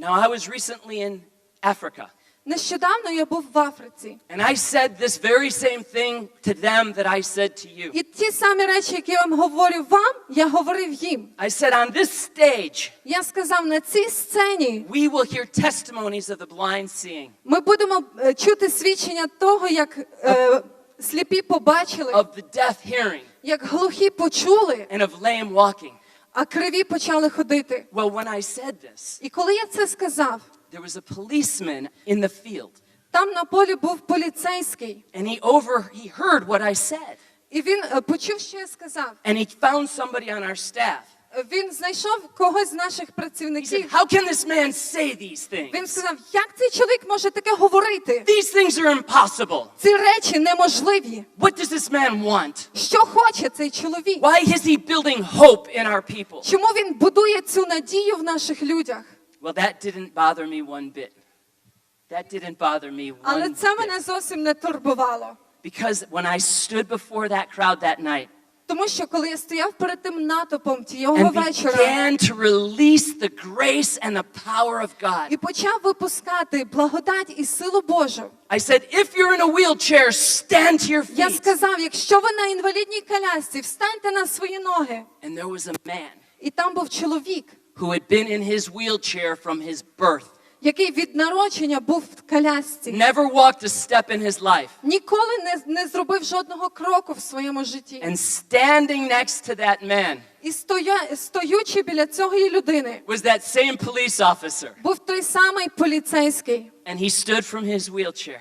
Now, I was recently in Africa, Нещодавно я був в Африці. and I said this very same thing to them that I said to you. І ті самі речі, які я вам говорю вам, я говорив їм. I said, on this stage, Я сказав, на цій сцені we will hear testimonies of the blind seeing, ми будемо е, чути свідчення того, як е, сліпі побачили, of the deaf hearing, як глухі почули, and of lame walking. а криві почали ходити. Well, when I said this, І коли я це сказав, there was a policeman in the field, там на полі був поліцейський, and he over he heard what I said, і він е, почув, що я сказав. and he found somebody on our staff. Е, Він знайшов когось з наших He said, працівників. "How can this man say these Він things? сказав, як цей чоловік може таке говорити? These things are impossible. Ці речі неможливі. What does this man want? Що хоче цей чоловік? Why is he building hope in our people?" Чому він будує цю надію в наших людях? Well, that didn't bother me one bit. That didn't bother me Але one це мене bit. зовсім не турбувало. Because when I stood before that crowd that night Тому що коли я стояв перед тим натовпом тієї and вечора і почав випускати благодать і силу Божу, I said, if you're in a wheelchair, stand to your я сказав: якщо ви на інвалідній колясці, встаньте на свої ноги. And there was a man І там був чоловік, who had been in his wheelchair from his birth, який від народження був в колясці. never walked a step in his life. Ніколи не, не зробив жодного кроку в своєму житті. And standing next to that man І стоя, стоючи біля цієї людини, was that same police officer. був той самий поліцейський. And he stood from his wheelchair.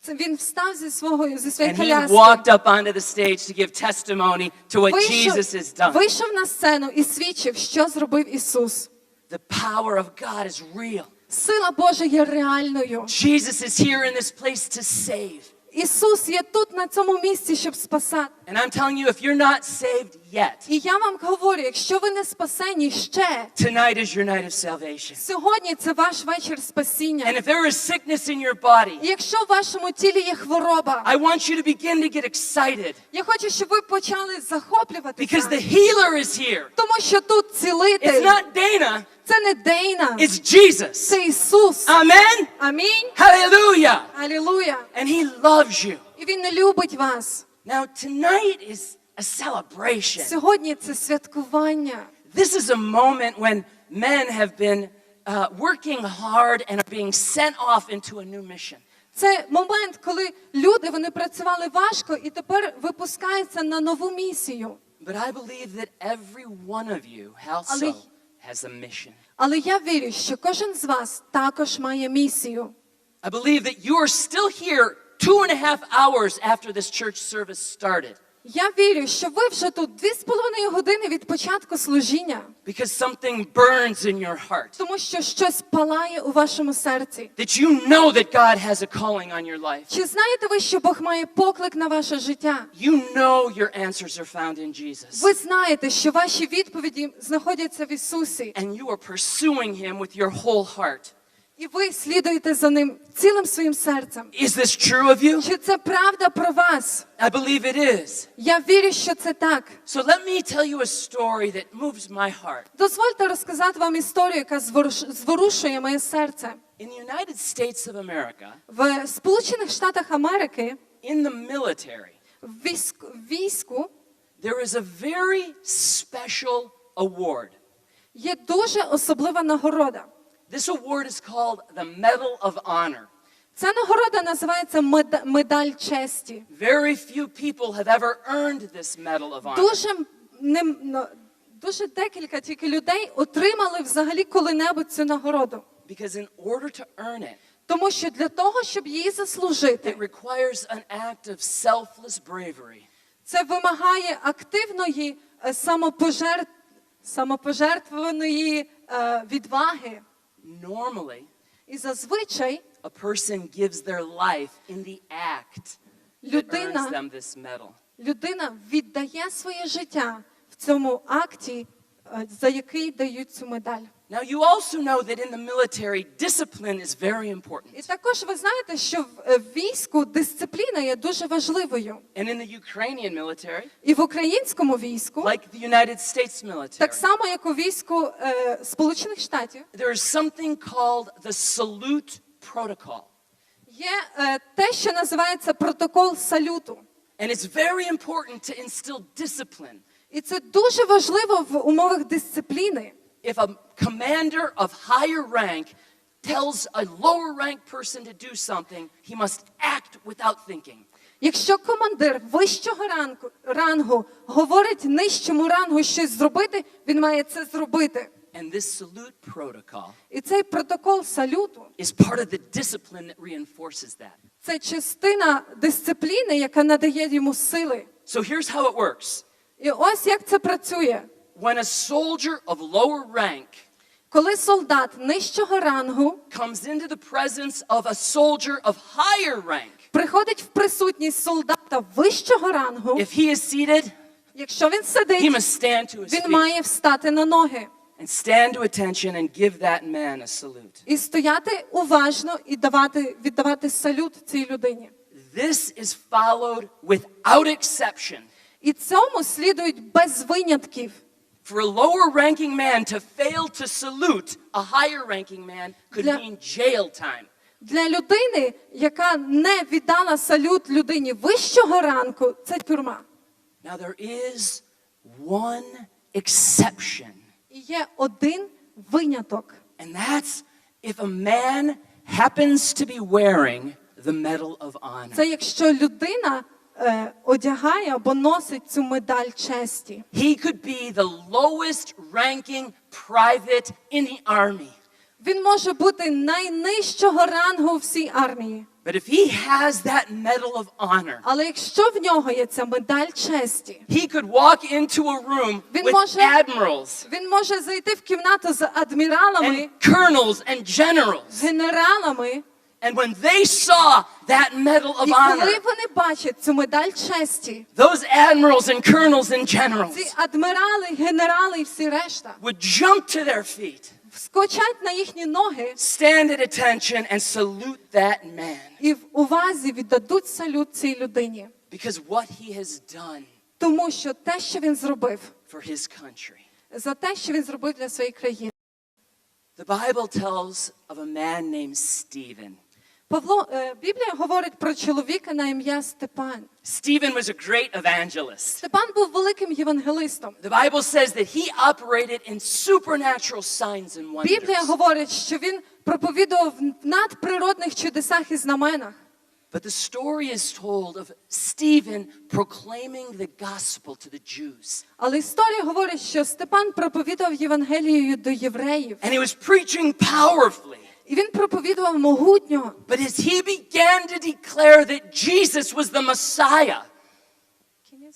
Це він встав зі свого зі своєї And he коляски. walked up onto the stage to give testimony to what Вийшов, Jesus has done. вийшов на сцену і свідчив, що зробив Ісус. The power of God is real. Сила Божа є реальною. Jesus is here in this place to save. Ісус є тут на цьому місці, щоб спасати. And I'm telling you, if you're not saved yet, І я вам говорю, якщо ви не спасені ще, tonight is your night of salvation. сьогодні це ваш вечір And спасіння. if there is sickness in your body, І якщо в вашому тілі є хвороба, I want you to begin to get excited я хочу, щоб ви почали захоплюватися. because the healer is here. Тому що тут It's цілитель. not Dana, Це не Дейна, it's Jesus. це Ісус. Amen. Амінь. Hallelujah. Алілуя. And he loves you. І Він любить вас. Now, tonight is a celebration. Сьогодні це святкування. This is a moment when men have been uh, working hard and are being sent off into a new mission. Це момент, коли люди вони працювали важко і тепер випускаються на нову місію. But I believe that every one of you also Ali- has a mission. Але я вірю, що кожен з вас також має місію. I believe that you are still here two and a half hours after this church service started Я вірю, що ви вже тут дві з половиною години від початку служіння, because something burns in your heart. тому що щось палає у вашому серці. That you know that God has a calling on your life. Чи знаєте ви, що Бог має поклик на ваше життя? You know your answers are found in Jesus. Ви знаєте, що ваші відповіді знаходяться в Ісусі, And you are pursuing Him with your whole heart. І ви слідуєте за ним цілим своїм серцем. Is this true of you? Чи це правда про вас? I believe it is. Я вірю, що це так. So let me tell you a story that moves my heart. Дозвольте розказати вам історію, яка зворушує моє серце. In the United States of America, В Сполучених Штатах Америки in the military, в війську, there is a very special award. є дуже особлива нагорода. This award is called the Medal of Honor. Ця нагорода називається меда- медаль честі. Very few people have ever earned this Medal of Honor. Дуже не, ну, дуже декілька тільки людей отримали взагалі коли-небудь цю нагороду. Because in order to earn it, Тому що для того, щоб її it заслужити, requires an act of selfless bravery. це вимагає активної е, самопожертв... самопожертвованої е, відваги. Normally, І зазвичай a person gives their life in the act людина, that earns them this medal. людина віддає своє життя в цьому акті е, за який дають цю медаль. Now, you also know that in the military, discipline is very important. І також ви знаєте, що в е, війську дисципліна є дуже важливою. And in the Ukrainian military, І в українському війську, like the United States military, так само як у війську е, Сполучених Штатів, there is something called the salute protocol. є е, те, що називається протокол салюту. And it's very important to instill discipline. І це дуже важливо в умовах дисципліни. If a commander of higher rank tells a lower ranked person to do something, he must act without thinking. Якщо командир вищого ранку, рангу говорить нижчому рангу щось зробити, він має це зробити. And this salute protocol І цей протокол салюту is part of the discipline that reinforces that. це частина дисципліни, яка надає йому сили. So here's how it works. І ось як це працює. When a soldier of lower rank Коли солдат нижчого рангу comes into the presence of a soldier of higher rank, приходить в присутність солдата вищого рангу, if he is seated, якщо він he must stand to his він feet має встати на ноги and stand to attention and give that man a salute. і стояти уважно і давати, віддавати салют цій людині. This is followed without exception. І цьому слідують без винятків. For a lower ranking man to fail to salute a higher ranking man could Для- mean jail time. Для людини, яка не віддала салют людині вищого ранку, це тюрма. Now, there is one exception, І є один виняток. and that's if a man happens to be wearing the Medal of Honor. Це якщо людина е, одягає або носить цю медаль честі. He could be the lowest ranking private in the army. Він може бути найнижчого рангу у всій армії. But if he has that Medal of Honor, Але якщо в нього є ця медаль честі, he could walk into a room Він with може- admirals він може зайти в кімнату з адміралами, and colonels and generals. генералами, And when they saw that Medal of і Honor, коли вони бачать цю медаль честі, those admirals and colonels and ці generals адмірали, генерали і всі решта would jump to their feet, вскочать на їхні ноги stand at attention, and salute that man. і в увазі віддадуть салют цій людині. Because what he has done Тому що те, що він зробив, for his country. за те, що він зробив для своєї країни. The Bible tells of a man named Stephen. Павло, е, Біблія говорить про чоловіка на ім'я Степан. Stephen was a great evangelist. Степан був великим євангелистом. The Bible says that he operated in supernatural signs and Біблія wonders. говорить, що він проповідував в надприродних чудесах і знаменах. But the story is told of Stephen proclaiming the gospel to the Jews. Але історія говорить, що Степан проповідував Євангелією до євреїв. And he was preaching powerfully. І він проповідував могутньо. But as he began to declare that Jesus was the Messiah,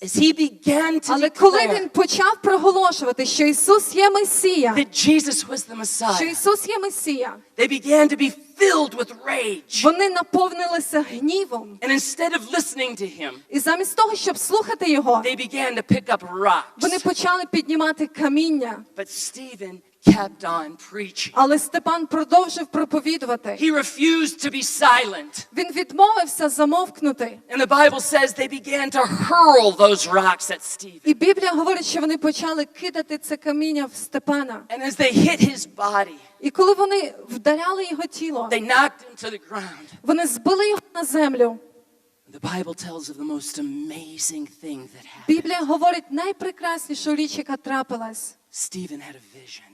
as he began to Але коли declare він почав проголошувати, що Ісус є Месія, that Jesus was the що Messiah, Ісус є Месія, they began to be filled with rage. вони наповнилися гнівом. And instead of listening to him, І замість того, щоб слухати його, they began to pick up вони rocks. почали піднімати каміння. But Stephen kept on preaching. Але Степан продовжив проповідувати. He refused to be silent. Він відмовився замовкнути. And the Bible says they began to hurl those rocks at Stephen. І Біблія говорить, що вони почали кидати це каміння в Степана. And as they hit his body, І коли вони вдаряли його тіло, they knocked him to the ground. вони збили його на землю. The Bible tells of the most amazing thing that happened. Біблія говорить найпрекраснішу річ, яка трапилась. Stephen had a vision.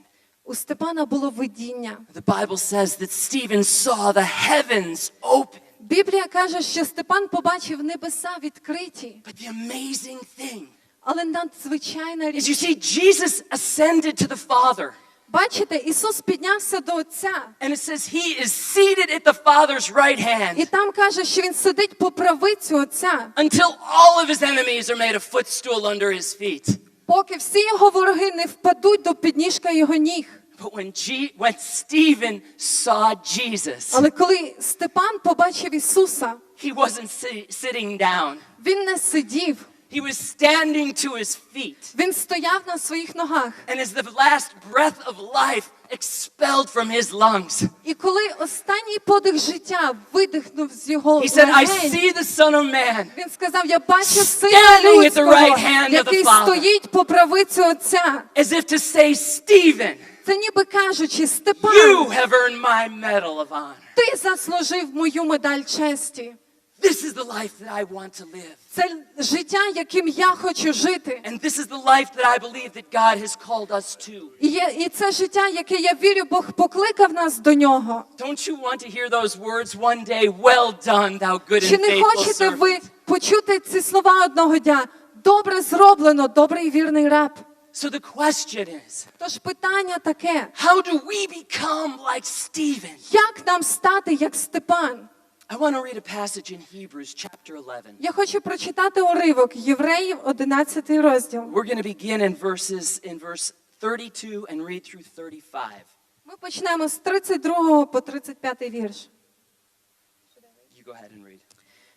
У Степана було видіння. The Bible says that Stephen saw the heavens open. Біблія каже, що Степан побачив небеса відкриті. But the amazing thing Але надзвичайна is you see, Jesus ascended to the Father. Бачите, Ісус піднявся до Отця. And it says he is seated at the Father's right І hand там каже, що він сидить по правицю Отця, until all of his enemies are made a footstool under his feet. поки всі його вороги не впадуть до підніжка його ніг. But when, G- when Stephen saw Jesus, Але коли Степан побачив Ісуса, he wasn't si- sitting down. він не сидів, He was standing to his feet. Він стояв на своїх ногах. And as the last breath of life expelled from his lungs, І коли останній подих життя видихнув з його he said, I легень, see the Son of Man він сказав, я бачу сина Standing at the людського, right hand of the який Father. стоїть по правицю Отця. as if to say, Stephen, Це ніби кажучи, you have earned my medal of honor. ти заслужив мою медаль честі. This is the life that I want to live. Це життя, яким я хочу жити. And this is the life that I believe that God has called us to. І, є, і це життя, яке я вірю, Бог покликав нас до нього. Don't you want to hear those words one day? Well done, thou good Чи не faithful хочете servant. ви почути ці слова одного дня? Добре зроблено, добрий і вірний раб. So the question is, Тож питання таке: how do we become like Stephen? як нам стати як Степан? I want to read a passage in Hebrews chapter 11. Я хочу прочитати уривок Євреїв 11 розділ. We're going to begin in verses in verse 32 and read through 35. Ми почнемо з 32 по 35 вірш. You go ahead and read.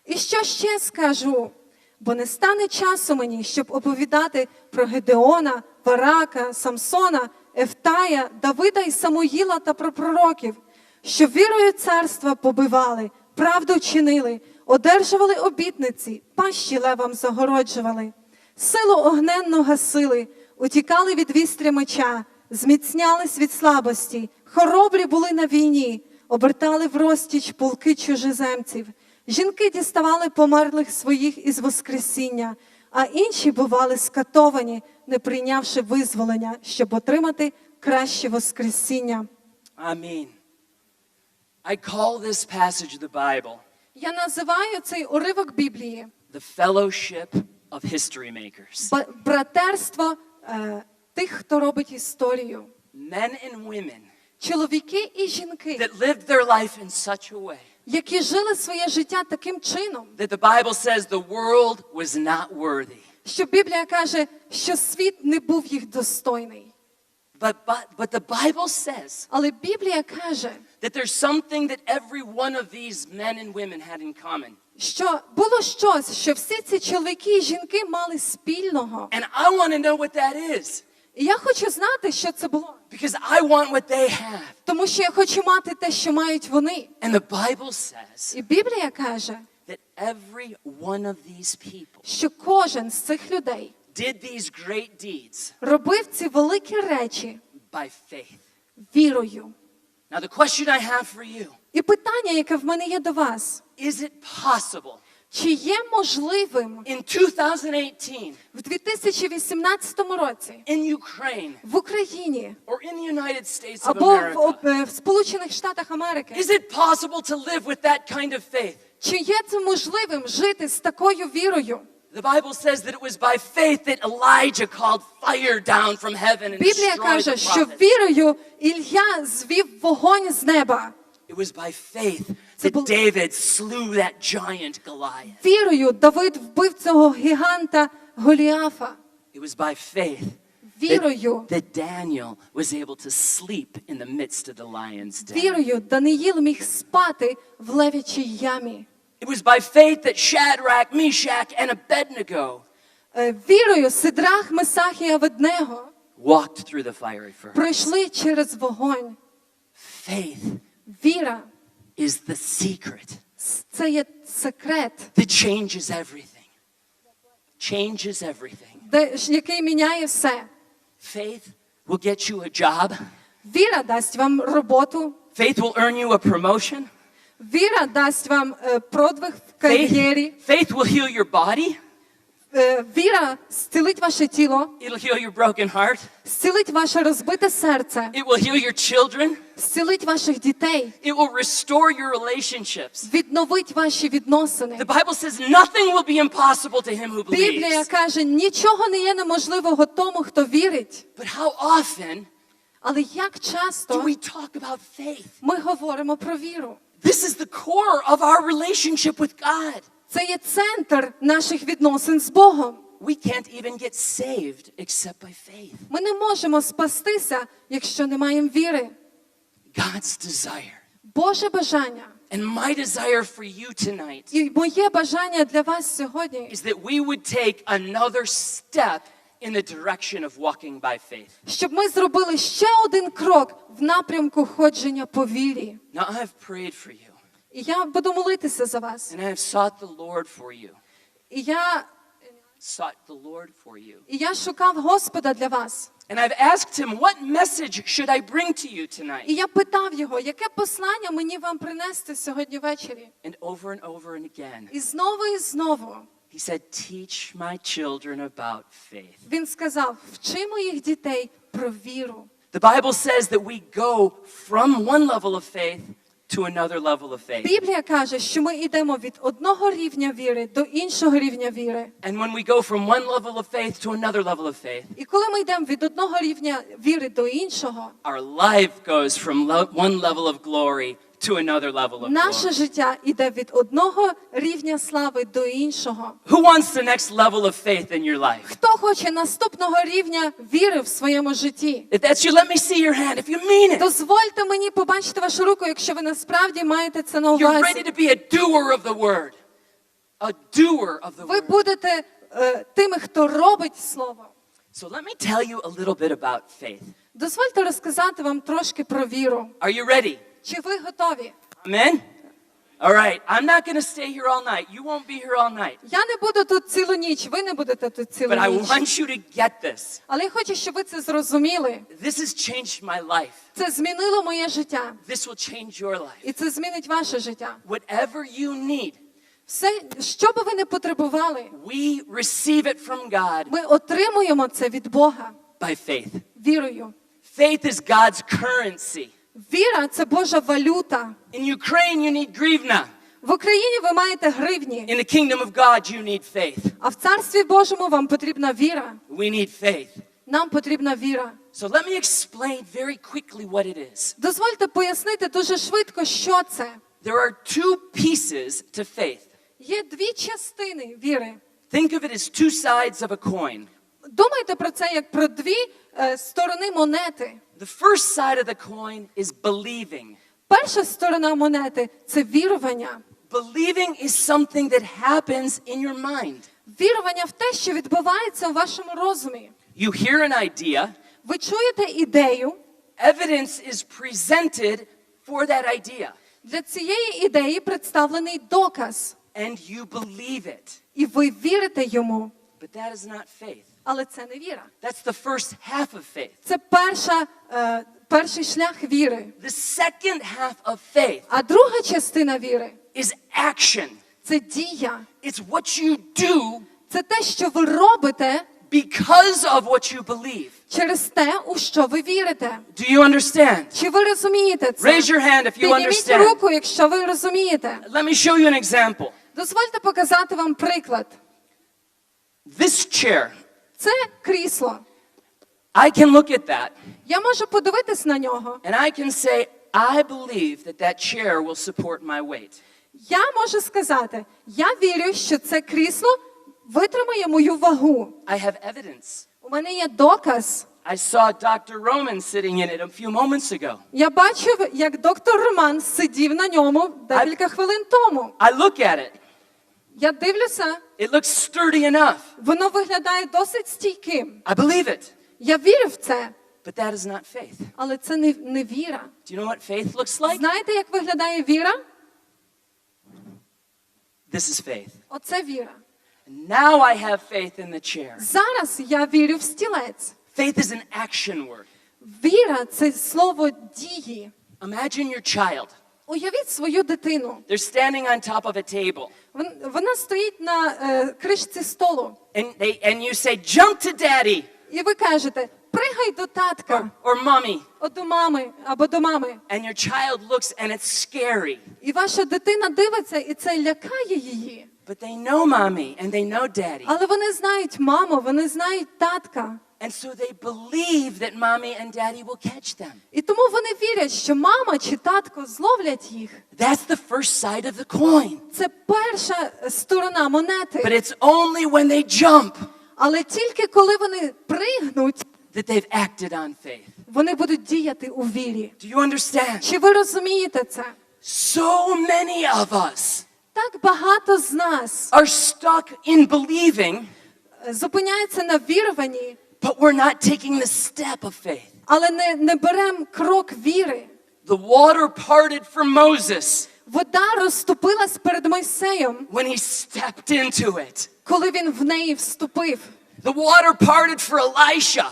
І що ще скажу? Бо не стане часу мені, щоб оповідати про Гедеона, Варака, Самсона, Ефтая, Давида і Самуїла та про пророків, що вірою царства побивали, правду чинили, одержували обітниці, пащі левам загороджували, силу огненну гасили, утікали від вістря меча, зміцнялись від слабості, хоробрі були на війні, обертали в розтіч полки чужеземців. Жінки діставали померлих своїх із Воскресіння, а інші бували скатовані, не прийнявши визволення, щоб отримати краще Воскресіння. Amen. I call this passage the Bible Я називаю цей уривок Біблії the fellowship of history makers. братерство е, тих, хто робить історію. Men and women Чоловіки і жінки, that lived their life in such a way які жили своє життя таким чином, that the Bible says the world was not worthy. що Біблія каже, що світ не був їх достойний. But, but, but the Bible says Але Біблія каже, that there's something that every one of these men and women had in common. що було щось, що всі ці чоловіки і жінки мали спільного. And I want to know what that is І я хочу знати, що це було. because I want what they have. Тому що я хочу мати те, що мають вони. And the Bible says І Біблія каже, that every one of these people що кожен з цих людей did these great deeds робив ці великі речі by faith. вірою. Now, the question I have for you І питання, яке в мене є до вас: is it possible чи є можливим in 2018 в 2018 році in Ukraine в Україні or in the United States of або в, е, в Сполучених Штатах Америки? Is it possible to live with that kind of faith? Чи є це можливим жити з такою вірою? The Bible says that it was by faith that Elijah called fire down from heaven and Біблія destroyed каже, the що вірою Ілля звів вогонь з неба. It was by faith Це that бу- David slew that giant Goliath. Вірою Давид вбив цього гіганта Голіафа. It was by faith Вірою, that, that Daniel was able to sleep in the midst of the lion's den. вірою Даниїл міг спати в левячій ямі. It was by faith that Shadrach, Meshach, and Abednego Е, Вірою Сидрах, Месах і Аведнего walked through the fiery furnace. пройшли через вогонь. Faith Віра is the secret це є секрет, that changes everything. Changes everything. де, ж- який міняє все. Faith will get you a job. Віра дасть вам роботу, Faith will earn you a promotion. віра дасть вам е, продвиг в кар'єрі, Faith, faith will heal your body. Е, віра зцілить ваше тіло, It'll heal your broken heart. зцілить ваше розбите серце, It will heal your children. Зцілить ваших дітей, It will restore your relationships. відновить ваші відносини. The Bible says nothing will be impossible to him who Біблія каже, нічого не є неможливого тому, хто вірить. But how often Але як do we talk about faith? ми говоримо про віру? This is the core of our relationship with God. Це є центр наших відносин з Богом. We can't even get saved except by faith. Ми не можемо спастися, якщо не маємо віри. God's desire Боже бажання And my desire for you tonight І моє бажання для вас сьогодні, is that we would take another step in the direction of walking by faith. щоб ми зробили ще один крок в напрямку ходження по вірі. Now, I have prayed for you, І я буду молитися за вас. and I have sought the Lord for you. І я, Sought the Lord for you. і я шукав Господа для вас. And I've asked him, what message should I bring to you tonight? І я питав його, яке послання мені вам принести сьогодні ввечері? And over and over and again, І знову і знову he said, Teach my children about faith. він сказав: вчи моїх дітей про віру. The Bible says that we go from one level of faith to another level of faith. Біблія каже, що ми йдемо від одного рівня віри до іншого рівня віри. And when we go from one level of faith to another level of faith, І коли ми йдемо від одного рівня віри до іншого, our life goes from lo- one level of glory to another level of наше glory. життя йде від одного рівня слави до іншого. Who wants the next level of faith in your life? Хто хоче наступного рівня віри в своєму житті? If that's you, let me see your hand. If you mean it, Дозвольте мені побачити вашу руку, якщо ви насправді маєте це на you're ready увазі. to be a doer of the word. A doer of the Ви word. будете е, тими, хто робить слово. So let me tell you a little bit about faith. Дозвольте розказати вам трошки про віру. Are you ready? Чи ви готові? Amen? All right. I'm not going to stay here all night. You won't be here all night. Я не буду тут цілу ніч, ви не будете тут цілу But I ніч. want you to get this. Але я хочу, щоб ви це зрозуміли. This has changed my life. Це змінило моє життя, This will change your life. і це змінить ваше життя. Whatever you need, Все, що би ви не потребували, we receive it from God ми отримуємо це від Бога by faith. вірою. Faith is God's currency. Віра це Божа валюта. In Ukraine, you need grivna. В Україні ви маєте гривні, In the kingdom of God, you need faith. а в царстві Божому вам потрібна віра. We need faith. Нам потрібна віра. So let me explain very quickly what it is. Дозвольте пояснити дуже швидко, що це. There are two pieces to faith. Є дві частини віри. Think of it as two sides of a coin. Думайте про це як про дві е, сторони монети. The first side of the coin is believing. Перша сторона монети це вірування. Believing is something that happens in your mind. Вірування в те, що відбувається у вашому розумі. You hear an idea, Ви чуєте ідею, evidence is presented for that idea, для цієї ідеї представлений доказ, and you believe it. і ви вірите йому. But that is not faith. Але це не віра. That's the first half of faith. Це перша, е, перший шлях віри. The second half of faith А друга частина віри is action. це дія. It's what you do Це те, що ви робите because of what you believe. через те, у що ви вірите. Do you understand? Чи ви розумієте це? Raise your hand if you Підніміть understand. руку, якщо ви розумієте. Let me show you an example. Дозвольте показати вам приклад. This chair, Це крісло. I can look at that Я можу подивитись на нього. and I can say, I believe that that chair will support my weight. Я можу сказати, я вірю, що це крісло витримає мою вагу. I have evidence. У мене є доказ. I saw Dr. Roman sitting in it a few moments ago. Я бачив, як доктор Роман сидів на ньому декілька хвилин тому. I look at it. Я дивлюся, It looks sturdy enough. воно виглядає досить стійким. I believe it. Я вірю в це, But that is not faith. але це не, не віра. Do you know what faith looks like? Знаєте, як виглядає віра? This is faith. Оце віра. Now I have faith in the chair. Зараз я вірю в стілець. Faith is an action word. Віра це слово дії. Imagine your child. Уявіть свою дитину. They're standing on top of a table. Вона стоїть на е, кришці столу, And, they, and you say, jump to daddy і ви кажете: пригай до or, татка, or mommy. о, до мами або до мами. And your child looks and it's scary. І ваша дитина дивиться, і це лякає її. But they know mommy and they know daddy. Але вони знають маму, вони знають татка. And so they believe that mommy and daddy will catch them. І тому вони вірять, що мама чи татко зловлять їх. That's the first side of the coin. Це перша сторона But it's only when they jump Але тільки коли вони пригнуть, that they've acted on faith. вони будуть діяти у вірі. Do you understand? Чи ви розумієте це? So many of us Так багато з нас are stuck in believing, е, зупиняється на віруванні, but we're not taking the step of faith. але не, не беремо крок віри. The water parted for Moses Вода розступилась перед Мойсеєм, when he stepped into it. коли він в неї вступив. The water parted for Elisha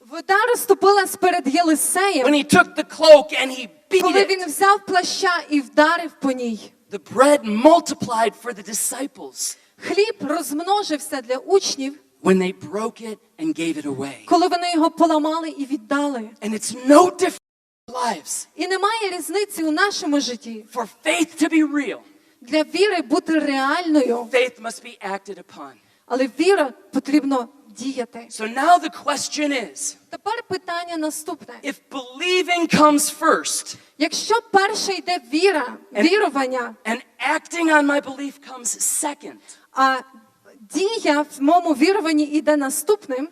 Вода розступилась перед when Єлисеєм, he took the cloak and he beat коли він it. взяв плаща і вдарив по ній. The bread multiplied for the disciples Хліб розмножився для учнів, when they broke it and gave it away. коли вони його поламали і віддали. And it's no different in our lives. І немає різниці у нашому житті. For faith to be real, Для віри бути реальною, faith must be acted upon. але віра потрібно діяти. So now the question is Тепер питання наступне: if believing comes first якщо перше йде віра, вірування, and acting on my belief comes second, а дія в моєму віруванні йде наступним,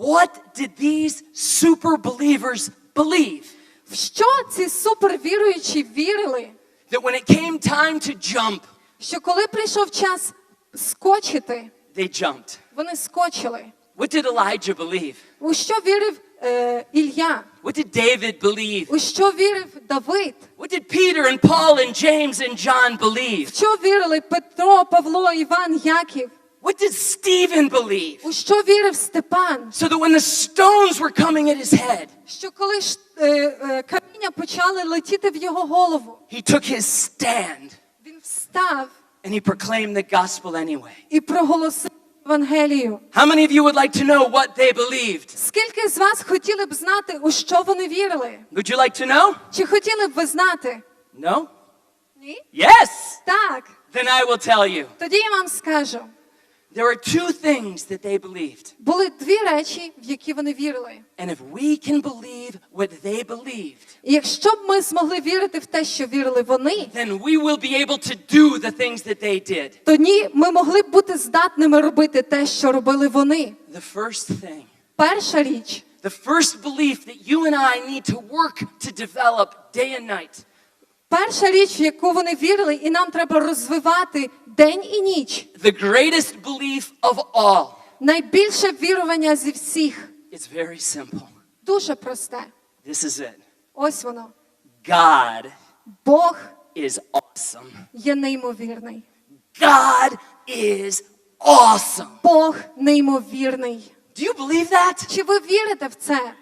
what did these super believers believe? в що ці супервіруючі вірили? That when it came time to jump, Що коли прийшов час скочити, they jumped. вони скочили. What did Elijah believe? У що вірив е, Ілля? What did David believe? У що вірив Давид? What did Peter and Paul and James and John believe? В що вірили Петро, Павло, Іван, Яків? What did Stephen believe? У що вірив Степан? So that when the stones were coming at his head, Що коли ж е, е, каміння почали летіти в його голову, he took his stand він встав and he proclaimed the gospel anyway. і проголосив Евангелію. How many of you would like to know what they believed? Скільки з вас хотіли б знати, у що вони вірили? Would you like to know? Чи хотіли б ви знати? No? Ні? Yes! Так. Then I will tell you. Тоді я вам скажу. There are two things that they believed. Були дві речі, в які вони вірили. And if we can believe what they believed, І якщо б ми змогли вірити в те, що вірили вони, then we will be able to do the things that they did. тоді ми могли б бути здатними робити те, що робили вони. The first thing, Перша річ, the first belief that you and I need to work to develop day and night перша річ, в яку вони вірили, і нам треба розвивати день і ніч. The greatest belief of all Найбільше вірування зі всіх. is very simple. Дуже просте. This is it Ось воно. God Бог is awesome. є неймовірний. God is awesome. Бог неймовірний. Do you believe that? Чи ви вірите в це?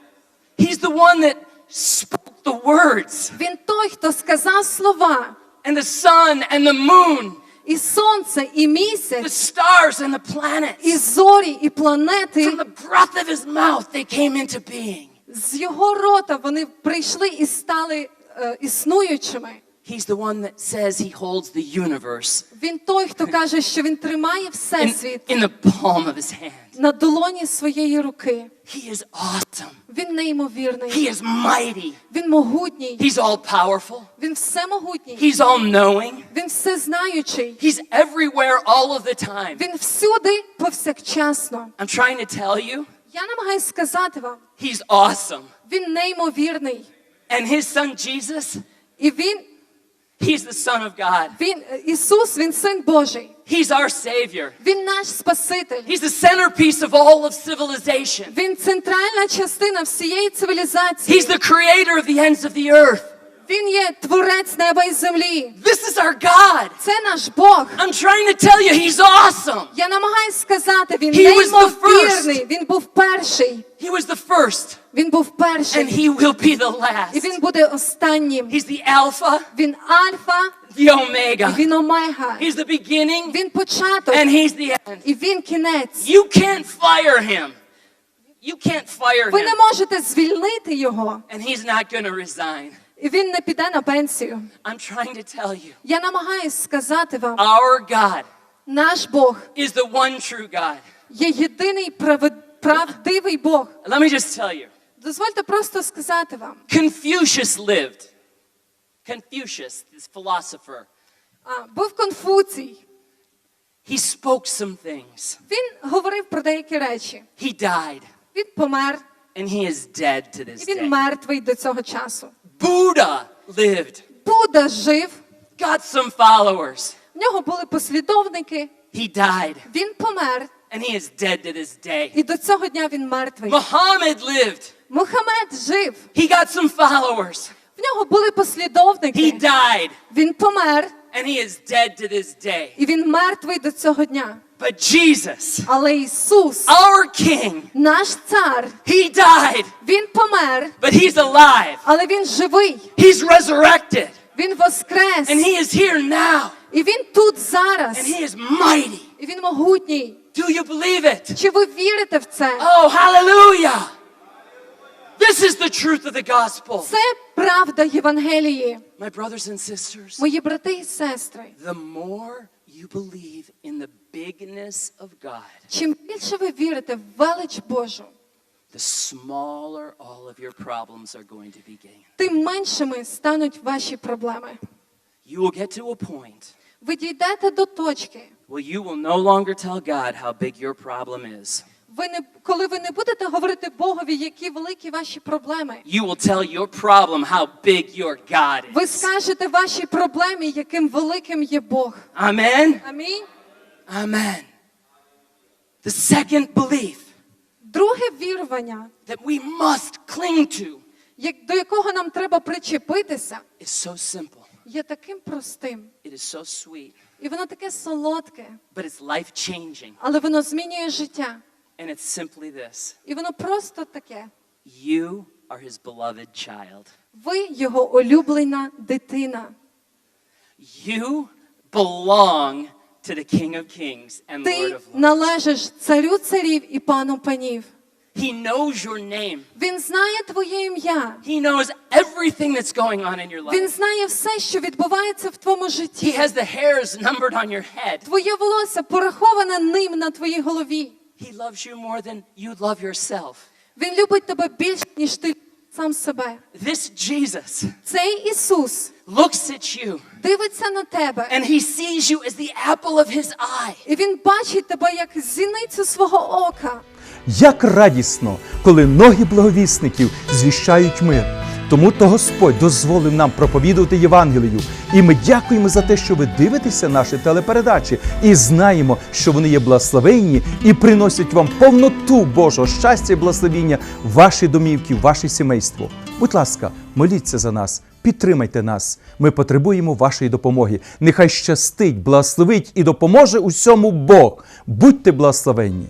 He's the one that spoke the words, Він той, хто сказав слова, and the sun and the moon, І сонце, і the місяць, stars and the і зорі, і планети. From the breath of his mouth, they came into being. З його рота вони прийшли і стали е, існуючими. He's the one that says he holds the universe Він той, хто каже, що він тримає in, всесвіт in the palm of his hand. на долоні своєї руки. He is awesome. Він неймовірний. He is mighty. Він могутній. He's all powerful. Він всемогутній. He's all knowing. Він всезнаючий. He's everywhere all of the time. Він всюди повсякчасно. I'm trying to tell you, Я намагаюсь сказати вам, he's awesome. він неймовірний. And his son Jesus, І він, he's the Son of God. він е, Ісус, він син Божий. He's our Savior. Він наш Спаситель. He's the centerpiece of all of civilization. Він центральна частина всієї цивілізації. He's the creator of the ends of the earth. Він є творець неба і землі. This is our God. Це наш Бог. I'm trying to tell you, he's awesome. Я намагаюсь сказати, він He was the неймовірний. Він був перший. He was the first, Він був and перший. he will be the І last. він буде останнім. He's the Alpha, Він альфа, the і Omega. він омега. He's the beginning, Він початок, and he's the end. і він кінець. You can't fire him. You can't fire Ви не him, можете звільнити його, and he's not going to resign. Він не піде на пенсію. I'm trying to tell you, Я намагаюсь сказати вам, our God наш Бог is the one true God. є єдиний правдивий Бог. Let me just tell you Дозвольте просто сказати вам. Confucius lived. Confucius, this philosopher, А, був Конфуцій. he spoke some things. Він говорив про деякі речі. He died, Він помер, and he is dead to this і він day. мертвий до цього часу. Buddha lived. Іуда жив, got some followers. в нього були послідовники, He died, він помер, and he is dead to this day. і до цього дня він мертвий. Muhammad lived. Мухаммед жив, He got some followers. в нього були He послідовники, died, він помер, and he is dead to this day. і він мертвий до цього дня. But Jesus, Але Ісус, our King, наш цар, he died, він помер, but he's alive. але він живий, He's resurrected, він воскрес, and he is here now, і він тут and зараз, he is mighty. і він могутній. Do you believe it? Чи ви вірите в це? Oh, hallelujah! This is the truth of the gospel. Це правда Євангелії. My brothers and sisters, Мої брати і сестри, the more you believe in the bigness of God, чим більше ви вірите в велич Божу, the smaller all of your problems are going to be gained. тим меншими стануть ваші проблеми. You will get to a point Ви дійдете до точки, where you will no longer tell God how big your problem is. Ви не, коли ви не будете говорити Богові, які великі ваші проблеми. You will tell your problem how big your God Ви is. скажете вашій проблемі, яким великим є Бог. Amen? Амінь. Amen. The second belief Друге вірування, that we must cling to як, до якого нам треба причепитися, is so simple. є таким простим. It is so sweet, І воно таке солодке, but it's life changing. але воно змінює життя. And it's simply this І воно просто таке. You are his beloved child. Ви його улюблена дитина. You belong to the King of Kings and Lord Ти of Lords. належиш царю царів і пану панів. He knows your name. Він знає твоє ім'я. He knows everything that's going on in your Він знає все, що відбувається в твоєму He has the hairs numbered on your head. Твоє волосся пораховане ним на твоїй голові. He loves you more than you love yourself. Він любить тебе більше, ніж ти сам себе. This Jesus Цей Ісус looks at you дивиться на тебе, and he sees you as the apple of his eye. і він бачить тебе як зіницю свого ока. Як радісно, коли ноги благовісників звіщають мир. Тому то Господь дозволив нам проповідувати Євангелію. І ми дякуємо за те, що ви дивитеся наші телепередачі і знаємо, що вони є благословенні і приносять вам повноту Божого щастя і благословіння в ваші домівки, в ваше сімейство. Будь ласка, моліться за нас, підтримайте нас. Ми потребуємо вашої допомоги. Нехай щастить, благословить і допоможе усьому Бог. Будьте благословенні!